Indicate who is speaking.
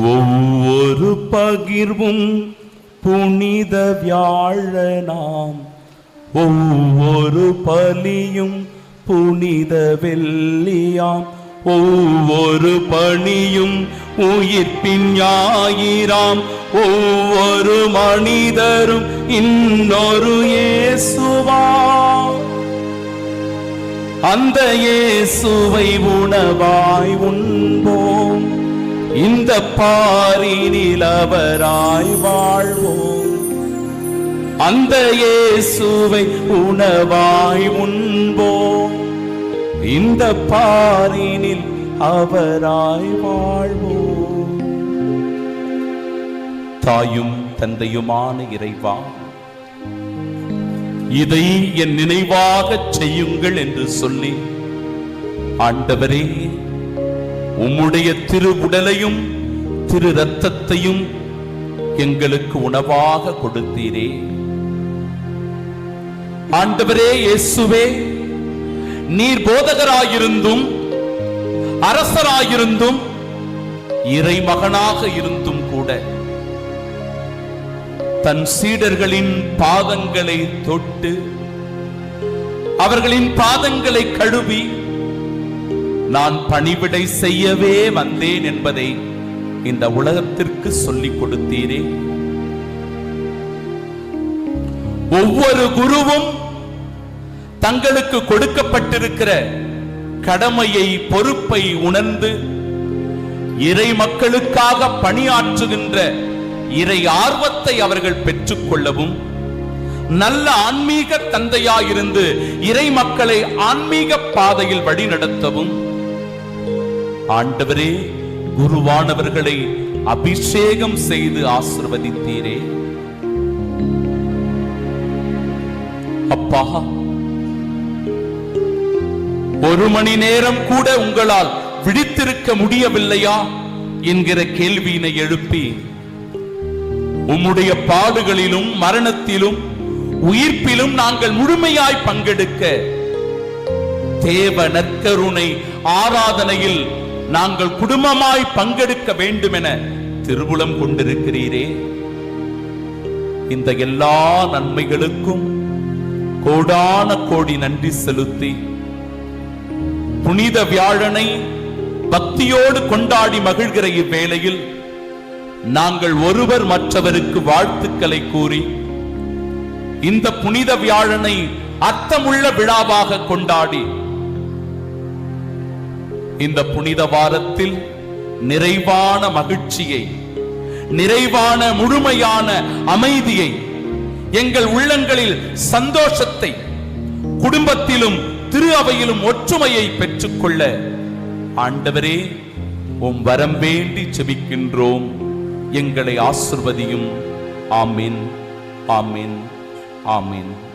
Speaker 1: ஒவ்வொரு பகிர்வும் புனித வியாழனாம். ஒவ்வொரு பலியும் புனித வெள்ளியாம். ஒவ்வொரு பணியும் உயிர்ப்பின் ஞாயிறாம். ஒவ்வொரு மனிதரும் இன்னொரு இயேசுவா அந்த இயேசுவை உணவாய் உண்போ இந்த பாரினில் அவராய் வாழ்வோம். அந்த இயேசுவை உணவாய் உண்போம். இந்த பாரினில் அவராய் வாழ்வோம். தாயும் தந்தையுமான இறைவா இதை என் நினைவாகச் செய்யுங்கள் என்று சொல்லி ஆண்டவரே உம்முடைய திரு உடலையும் திரு ரத்தத்தையும் எங்களுக்கு உணவாக கொடுத்தீரே. ஆண்டவரே இயேசுவே நீர் போதகராயிருந்தும் அரசராயிருந்தும் இறைமகனாக இருந்தும் கூட தன் சீடர்களின் பாதங்களை தொட்டு அவர்களின் பாதங்களை கழுவி நான் பணிவிடை செய்யவே வந்தேன் என்பதை இந்த உலகத்திற்கு சொல்லிக் கொடுத்தீரே. ஒவ்வொரு குருவும் தங்களுக்கு கொடுக்கப்பட்டிருக்கிற கடமையை பொறுப்பை உணர்ந்து இறை மக்களுக்காக பணியாற்றுகின்ற இறை ஆர்வத்தை அவர்கள் பெற்றுக்கொள்ளவும் நல்ல ஆன்மீக தந்தையாயிருந்து இறை மக்களை ஆன்மீக பாதையில் வழிநடத்தவும் ஆண்டவரே குருவானவர்களை அபிஷேகம் செய்து ஆசிர்வதித்தீரே. அப்பா ஒரு மணி நேரம் கூட உங்களால் விழித்திருக்க முடியவில்லையா என்கிற கேள்வியினை எழுப்பி உம்முடைய பாடுகளிலும் மரணத்திலும் உயிர்ப்பிலும் நாங்கள் முழுமையாய் பங்கெடுக்க தேவ நற்கருணை ஆராதனையில் நாங்கள் குடும்பமாய் பங்கெடுக்க வேண்டும் என திருவுளம் கொண்டிருக்கிறீரே. இந்த எல்லா நன்மைகளுக்கும் கோடான கோடி நன்றி செலுத்தி புனித வியாழனை பக்தியோடு கொண்டாடி மகிழ்கிற இவ்வேளையில் நாங்கள் ஒருவர் மற்றவருக்கு வாழ்த்துக்களை கூறி இந்த புனித வியாழனை அர்த்தமுள்ள விழாவாக கொண்டாடி இந்த புனித வாரத்தில் நிறைவான மகிழ்ச்சியை நிறைவான முழுமையான அமைதியை எங்கள் உள்ளங்களில் சந்தோஷத்தை குடும்பத்திலும் திரு அவையிலும் ஒற்றுமையை பெற்றுக்கொள்ள ஆண்டவரே உம் வரம் வேண்டி செபிக்கின்றோம். எங்களை ஆசிர்வதியும். ஆமீன். ஆமீன். ஆமீன்.